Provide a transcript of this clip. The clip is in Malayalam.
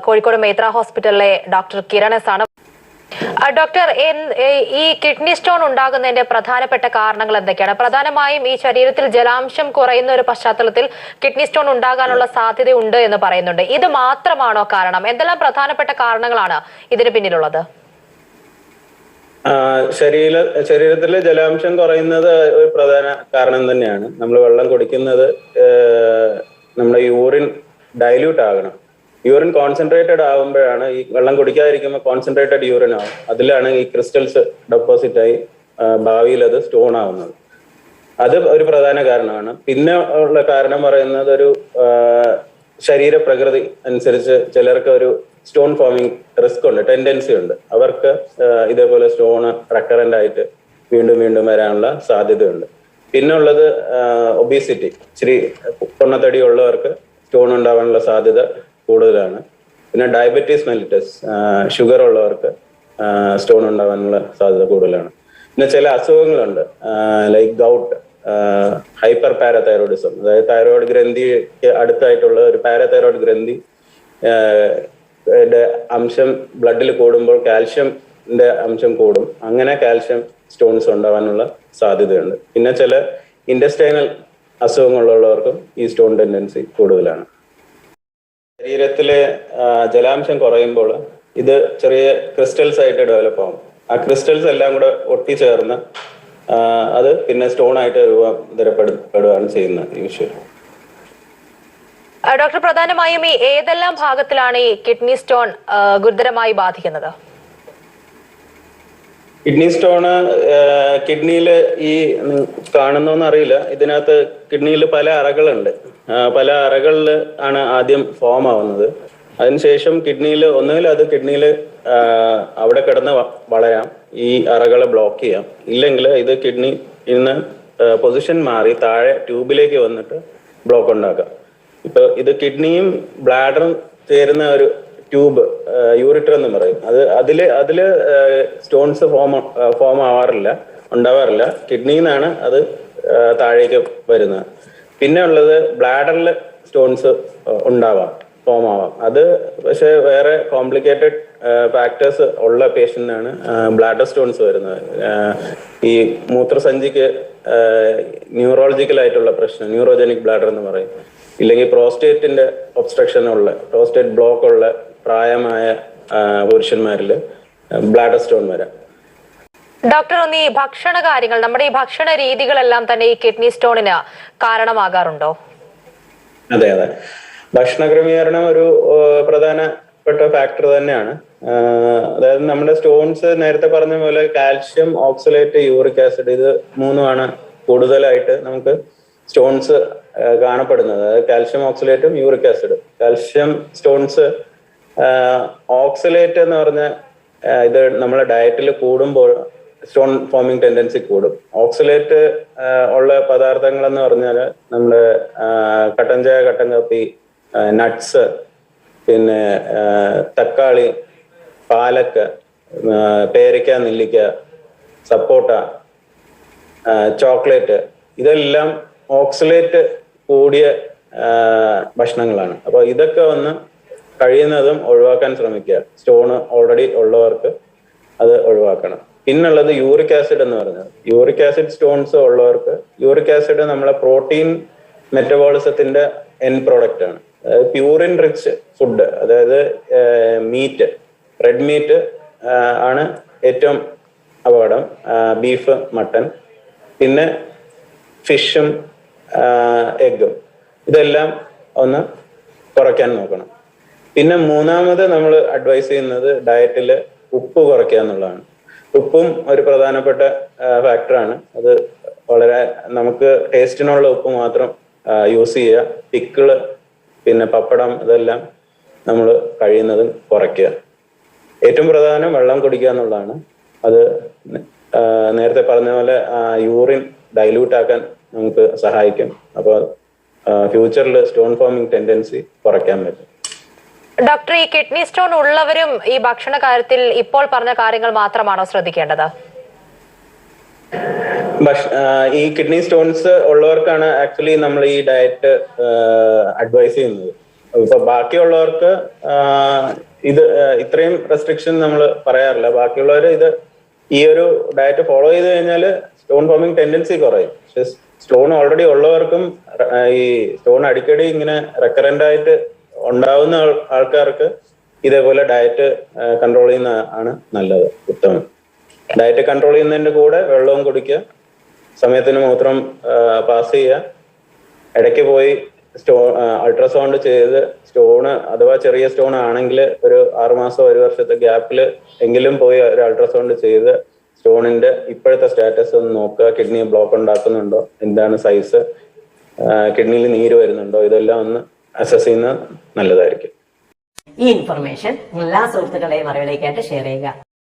കോഴിക്കോട് മേത്ര ഹോസ്പിറ്റലിലെ ഡോക്ടർ കിരണസ് ആണ് ഡോക്ടർ ഈ കിഡ്നി സ്റ്റോൺ ഉണ്ടാകുന്നതിന്റെ പ്രധാനപ്പെട്ട കാരണങ്ങൾ എന്തൊക്കെയാണ്? പ്രധാനമായും ഈ ശരീരത്തിൽ ജലാംശം കുറയുന്ന ഒരു പശ്ചാത്തലത്തിൽ കിഡ്നി സ്റ്റോൺ ഉണ്ടാകാനുള്ള സാധ്യത ഉണ്ട് എന്ന് പറയുന്നുണ്ട്. ഇത് മാത്രമാണോ കാരണം? എന്തെല്ലാം പ്രധാനപ്പെട്ട കാരണങ്ങളാണ് ഇതിന് പിന്നിലുള്ളത്? ശരീര ശരീരത്തിലെ ജലാംശം കുറയുന്നത് ഒരു പ്രധാന കാരണം തന്നെയാണ്. നമ്മൾ വെള്ളം കുടിക്കുന്നത് നമ്മുടെ യൂറിൻ ഡൈല്യൂട്ട് ആകണം. യൂറിൻ കോൺസെൻട്രേറ്റഡ് ആകുമ്പോഴാണ് ഈ വെള്ളം കുടിക്കാതിരിക്കുമ്പോൾ കോൺസെൻട്രേറ്റഡ് യൂറിൻ ആവും. അതിലാണ് ഈ ക്രിസ്റ്റൽസ് ഡെപ്പോസിറ്റ് ആയി ഭാവിയിൽ അത് സ്റ്റോൺ ആവുന്നത്. അത് ഒരു പ്രധാന കാരണമാണ്. പിന്നെ ഉള്ള കാരണം പറയുന്നത് ഒരു ശരീരപ്രകൃതി അനുസരിച്ച് ചിലർക്ക് ഒരു സ്റ്റോൺ ഫോമിങ് റിസ്ക് ഉണ്ട് ടെൻഡൻസി ഉണ്ട്. അവർക്ക് ഇതേപോലെ സ്റ്റോൺ റെക്കറന്റ് ആയിട്ട് വീണ്ടും വീണ്ടും വരാനുള്ള സാധ്യതയുണ്ട്. പിന്നെ ഉള്ളത് ഒബീസിറ്റി ഇച്ചിരി പൊണ്ണത്തടി ഉള്ളവർക്ക് സ്റ്റോൺ ഉണ്ടാവാനുള്ള സാധ്യത കൂടുതലാണ്. പിന്നെ ഡയബറ്റീസ് മെലിറ്റസ് ഷുഗർ ഉള്ളവർക്ക് സ്റ്റോൺ ഉണ്ടാകാനുള്ള സാധ്യത കൂടുതലാണ്. പിന്നെ ചില അസുഖങ്ങളുണ്ട്. ലൈക്ക് ഗൗട്ട് ഹൈപ്പർ പാരാതൈറോയിഡിസം അതായത് തൈറോയിഡ് ഗ്രന്ഥിക്ക് അടുത്തായിട്ടുള്ള ഒരു പാരതൈറോയിഡ് ഗ്രന്ഥി അംശം ബ്ലഡിൽ കൂടുമ്പോൾ കാൽഷ്യമിന്റെ അംശം കൂടും. അങ്ങനെ കാൽഷ്യം സ്റ്റോൺസ് ഉണ്ടാവാനുള്ള സാധ്യതയുണ്ട്. പിന്നെ ചില ഇൻഡസ്റ്റൈനൽ അസുഖങ്ങളുള്ളവർക്കും ഈ സ്റ്റോൺ ടെൻഡൻസി കൂടുതലാണ്. ശരീരത്തിലെ ജലാംശം കുറയുമ്പോൾ ഇത് ചെറിയ ക്രിസ്റ്റൽസ് ആയിട്ട് ഡെവലപ്പ് ആവും. ആ ക്രിസ്റ്റൽസ് എല്ലാം കൂടെ ഒട്ടിച്ചേർന്ന് അത് പിന്നെ സ്റ്റോൺ ആയിട്ട് രൂപാന്തരപ്പെടുകയാണ് ചെയ്യുന്നത് യൂഷ്വലി വിഷയം ഡോക്ടർ പ്രധാനമായും ഈ ഏതെല്ലാം ഭാഗത്തിലാണ് ഈ കിഡ്നി സ്റ്റോൺ ഗുരുതരമായി ബാധിക്കുന്നത്? കിഡ്നി സ്റ്റോണ് കിഡ്നിയിൽ ഈ കാണുന്നോന്നറിയില്ല. കാണുന്നോന്ന് അറിയില്ല ഇതിനകത്ത് കിഡ്നിയിൽ പല അറകളുണ്ട്. പല അറകളിൽ ആണ് ആദ്യം ഫോം ആവുന്നത്. അതിനുശേഷം കിഡ്നിയിൽ ഒന്നുകിൽ അത് കിഡ്നിയിൽ അവിടെ കിടന്ന് വളരാം. ഈ അറകളെ ബ്ലോക്ക് ചെയ്യാം. ഇല്ലെങ്കിൽ ഇത് കിഡ്നി ഇന്ന് പൊസിഷൻ മാറി താഴെ ട്യൂബിലേക്ക് വന്നിട്ട് ബ്ലോക്ക് ഉണ്ടാക്കാം. ഇപ്പൊ ഇത് കിഡ്നിയും ബ്ലാഡറും ചേരുന്ന ഒരു ട്യൂബ് യൂറിറ്റർ എന്ന് പറയും. അത് അതിൽ അതിൽ സ്റ്റോൺസ് ഫോം ഫോം ആവാറില്ല ഉണ്ടാവാറില്ല. കിഡ്നിന്നാണ് അത് താഴേക്ക് വരുന്നത്. പിന്നെ ഉള്ളത് ബ്ലാഡറിൽ സ്റ്റോൺസ് ഉണ്ടാവാം ഫോം ആവാം. അത് പക്ഷെ വേറെ കോംപ്ലിക്കേറ്റഡ് ഫാക്ടേഴ്സ് ഉള്ള പേഷ്യന്റിനാണ് ബ്ലാഡർ സ്റ്റോൺസ് വരുന്നത്. ഈ മൂത്രസഞ്ചിക്ക് ന്യൂറോളജിക്കൽ ആയിട്ടുള്ള പ്രശ്നം ന്യൂറോജനിക് ബ്ലാഡർ എന്ന് പറയും. ഇല്ലെങ്കിൽ പ്രോസ്റ്റേറ്റിന്റെ ഒബ്സ്ട്രക്ഷൻ ഉള്ള പ്രോസ്റ്റേറ്റ് ബ്ലോക്ക് ഉള്ള പ്രായമായ പുരുഷന്മാരിൽ ബ്ലാഡർ സ്റ്റോൺ വരാം. ഡോക്ടർ ഒന്ന് ഈ ഭക്ഷണ കാര്യങ്ങൾ നമ്മുടെ ഈ ഭക്ഷണ രീതികളെല്ലാം തന്നെ ഈ കിഡ്നി സ്റ്റോണിന് കാരണമാകാറുണ്ടോ? അതെ അതെ. ഭക്ഷണ ക്രമീകരണം ഒരു പ്രധാനപ്പെട്ട ഫാക്ടർ തന്നെയാണ്. അതായത് നമ്മുടെ സ്റ്റോൺസ് നേരത്തെ പറഞ്ഞ പോലെ കാൽഷ്യം ഓക്സലേറ്റ് യൂറിക് ആസിഡ് ഇത് മൂന്നുമാണ് കൂടുതലായിട്ട് നമുക്ക് സ്റ്റോൺസ് കാണപ്പെടുന്നത്. അതായത് calcium ഓക്സലേറ്റും uric acid. Calcium stones oxalate എന്ന് പറഞ്ഞ ഇത് നമ്മളെ ഡയറ്റിൽ കൂടുമ്പോൾ സ്റ്റോൺ ഫോമിങ് ടെൻഡൻസി കൂടും. ഓക്സലേറ്റ് ഉള്ള പദാർത്ഥങ്ങൾ എന്ന് പറഞ്ഞാൽ നമ്മുടെ ആ, കട്ടൻ ചായ കട്ടൻ കാപ്പി നട്ട്സ് പിന്നെ തക്കാളി പാലക്ക പേരയ്ക്ക നെല്ലിക്ക സപ്പോട്ട ചോക്ലേറ്റ് ഇതെല്ലാം ഓക്സലേറ്റ് കൂടിയ ഭക്ഷണങ്ങളാണ്. അപ്പോൾ ഇതൊക്കെ ഒന്ന് കഴിയുന്നതും ഒഴിവാക്കാൻ ശ്രമിക്കുക. സ്റ്റോണ് ഓൾറെഡി ഉള്ളവർക്ക് അത് ഒഴിവാക്കണം. പിന്നുള്ളത് യൂറിക് ആസിഡ് എന്ന് പറയുന്നത് യൂറിക് ആസിഡ് സ്റ്റോൺസ് ഉള്ളവർക്ക് യൂറിക് ആസിഡ് നമ്മളെ പ്രോട്ടീൻ മെറ്റബോളിസത്തിന്റെ എൻ പ്രോഡക്റ്റ് ആണ്. അതായത് പ്യൂറിൻ റിച്ച് ഫുഡ് അതായത് മീറ്റ് റെഡ് മീറ്റ് ആണ് ഏറ്റവും അപകടം. ബീഫ് മട്ടൺ പിന്നെ ഫിഷും എഗ്ഗും ഇതെല്ലാം ഒന്ന് കുറയ്ക്കാൻ നോക്കണം. പിന്നെ മൂന്നാമത് നമ്മൾ അഡ്വൈസ് ചെയ്യുന്നത് ഡയറ്റിൽ ഉപ്പ് കുറയ്ക്കുക എന്നുള്ളതാണ്. ഉപ്പും ഒരു പ്രധാനപ്പെട്ട ഫാക്ടറാണ് അത് വളരെ നമുക്ക് ടേസ്റ്റിനുള്ള ഉപ്പ് മാത്രം യൂസ് ചെയ്യുക. പിക്കിൾ പിന്നെ പപ്പടം ഇതെല്ലാം നമ്മൾ കഴിയുന്നതും കുറയ്ക്കുക. ഏറ്റവും പ്രധാനം വെള്ളം കുടിക്കുക എന്നുള്ളതാണ്. അത് നേരത്തെ പറഞ്ഞ പോലെ യൂറിൻ ഡൈല്യൂട്ട് ആക്കാൻ നമുക്ക് സഹായിക്കും. അപ്പോൾ ഫ്യൂച്ചറിൽ സ്റ്റോൺ ഫോമിങ് ടെൻഡൻസി കുറയ്ക്കാൻ പറ്റും. ഡോക്ടർ ഈ കിഡ്നി സ്റ്റോൺ ഉള്ളവരും ഈ ഭക്ഷണ കാര്യത്തിൽ ഇപ്പോൾ പറഞ്ഞ കാര്യങ്ങൾ മാത്രമാണോ ശ്രദ്ധിക്കേണ്ടത്? ഈ കിഡ്നി സ്റ്റോൺസ് ഉള്ളവർക്കാണ് ആക്ച്വലി നമ്മൾ ഈ ഡയറ്റ് അഡ്വൈസ് ചെയ്യുന്നത്. ഇപ്പൊ ബാക്കിയുള്ളവർക്ക് ഇത് ഇത്രയും റെസ്ട്രിക്ഷൻ നമ്മൾ പറയാറില്ല. ബാക്കിയുള്ളവർ ഇത് ഈ ഒരു ഡയറ്റ് ഫോളോ ചെയ്ത് കഴിഞ്ഞാൽ സ്റ്റോൺ ഫോമിങ് ടെൻഡൻസി കുറയും. പക്ഷെ സ്റ്റോൺ ഓൾറെഡി ഉള്ളവർക്കും ഈ സ്റ്റോൺ അടിക്കടി ഇങ്ങനെ റെക്കറന്റ് ആയിട്ട് ഉണ്ടാവുന്ന ആൾക്കാർക്ക് ഇതേപോലെ ഡയറ്റ് കൺട്രോൾ ചെയ്യുന്ന ആണ് നല്ലത് ഉത്തമം. ഡയറ്റ് കൺട്രോൾ ചെയ്യുന്നതിന്റെ കൂടെ വെള്ളവും കുടിക്കുക സമയത്തിന് മൂത്രം പാസ് ചെയ്യുക ഇടയ്ക്ക് പോയി സ്റ്റോ അൾട്രാസൗണ്ട് ചെയ്ത് സ്റ്റോണ് അഥവാ ചെറിയ സ്റ്റോൺ ആണെങ്കിൽ ഒരു ആറുമാസം ഒരു വർഷത്തെ ഗ്യാപ്പിൽ എങ്കിലും പോയി ഒരു അൾട്രാസൗണ്ട് ചെയ്ത് സ്റ്റോണിന്റെ ഇപ്പോഴത്തെ സ്റ്റാറ്റസ് ഒന്ന് നോക്കുക കിഡ്നി ബ്ലോക്ക് ഉണ്ടാക്കുന്നുണ്ടോ എന്താണ് സൈസ് കിഡ്നിയിൽ നീര് വരുന്നുണ്ടോ ഇതെല്ലാം ഒന്ന് അസസ് ചെയ്യുന്നത് നല്ലതായിരിക്കും. ഈ ഇൻഫർമേഷൻ എല്ലാ സുഹൃത്തുക്കളെയും അറിവിലേക്കായിട്ട് ഷെയർ ചെയ്യുക.